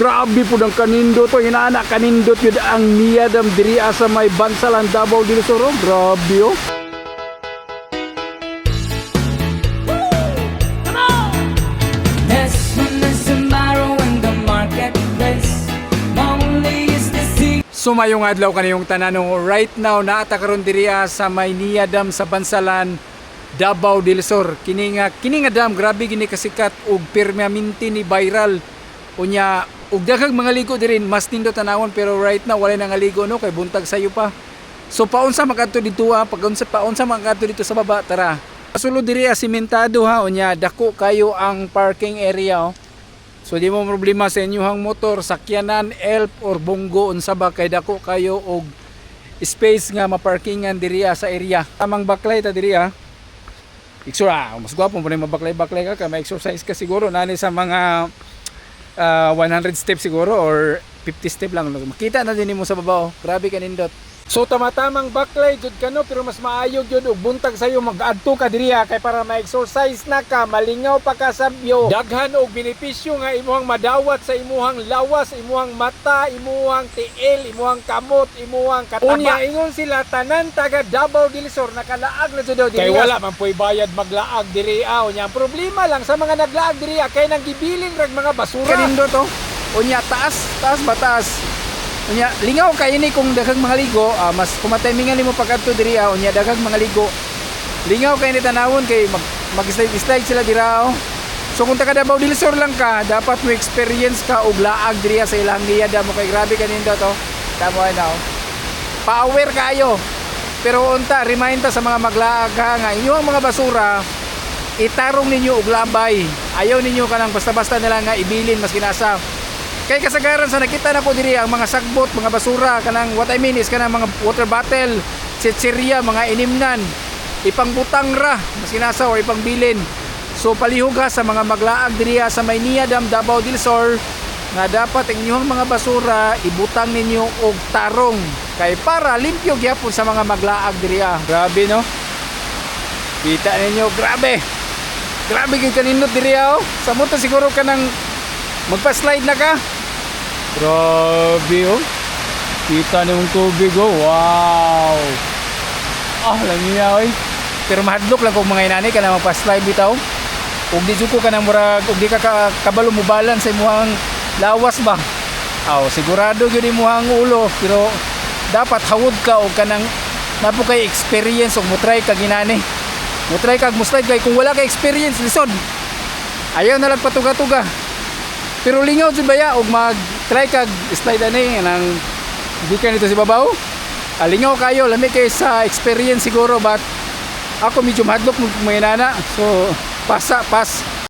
grabe po ng kanindot po inana kanindot yun ang niyadam diri sa may bansalan Davao del Sur oh. grabe oh. Sumayong adlaw kaniyong tanan no right now naata karon diri ah, sa Maynila Dam sa Bansalan Davao del Sur kini nga kini nga dam grabe gini kasikat ug permanente ni viral unya ug daghang mga ligo diri mas nindot tanawon pero right now wala nang ligo no? Kay buntag sayo pa. So paunsa makadto dito ha pag unsa paunsa makadto dito sa baba tara. Sulod diri ah, simentado ha? Unya dako kayo ang parking area oh. So di mo problema sa inyong motor, sakyanan, elf or bunggo unsa ba? Kay dako kayo og space nga maparkingan diri ah, sa area. Tamang baklay ta diri ah. Picture ah, mas gwapo mo rin mabaklay-baklay ka, kay ma-exercise ka siguro nani sa mga ah, 100 steps siguro or 50 step lang. Makita na din mo sa baba oh. Grabe ka nindot. So tama-tamang baklay jud kano pero mas maayog jud og buntag sayo mag-adto ka diriha kay para ma-exercise na ka, malingaw pa ka sa view. Daghan og benepisyo nga imuhang madawat sa imuhang lawas, imuhang mata, imuhang tiil, imuhang kamot, imuhang kataba. Unya ingon sila tanan taga Davao del Sur nakalaag na jud daw diri. Kay wala man po'y bayad maglaag diri ah. Unya ang problema lang sa mga naglaag diri kay nang gibiling rag mga basura. Kanindo to. Unya taas, taas batas. Unya, lingaw kay ini kung daghang mga ligo, ah, mas kumatimingan nimo pagadto diri ah, unya daghang mga ligo. Lingaw kay ni tanawon kay mag mag-slide slide sila dira oh. So kung taga Davao del Sur lang ka, dapat mo experience ka og laag diri sa ilang giyada mo kay grabe kaninda to. Tamo na oh. Power kayo. Pero unta remind ta sa mga maglaag ha, nga inyong mga basura itarong ninyo og labay. Ayaw ninyo kanang basta-basta nila nga ibilin mas kinasa. Kay kasagaran sa nakita na ko diri ang mga sagbot, mga basura, kanang what I mean is kanang mga water bottle, chichirya, mga inimnan, ipangbutang ra, mas kinasa or ipangbilin. So palihog ha sa mga maglaag diri ha sa Maynila Dam, Davao del Sur nga dapat ang inyong mga basura ibutang ninyo og tarong kay para limpyo gyapon sa mga maglaag diri ha. Grabe no? Kita ninyo, grabe. Grabe gyud kanindot diri ha. oh. Sa moto siguro ka nang magpa-slide na ka. Grabe oh. Kita na yung tubig oh. Wow. Ah, lang niya oy. Pero mahadlok lang kung mga inani ka na magpa-slide bitaw. Ug di juko ka nang murag ug di ka ka- kabalo mo balance sa imong lawas ba. Aw, sigurado gyud imong ulo pero dapat hawod ka og kanang napo kay experience ug mo try ka ginani. Mo try kag mo slide kay kung wala ka experience lisod. Ayaw na lang patuga-tuga. Pero lingaw jud baya og mag try kag slide ani nang di ka nito si babaw. Alingaw kayo lami kay sa experience siguro but ako medyo madlok mo mga nana. So pasa pas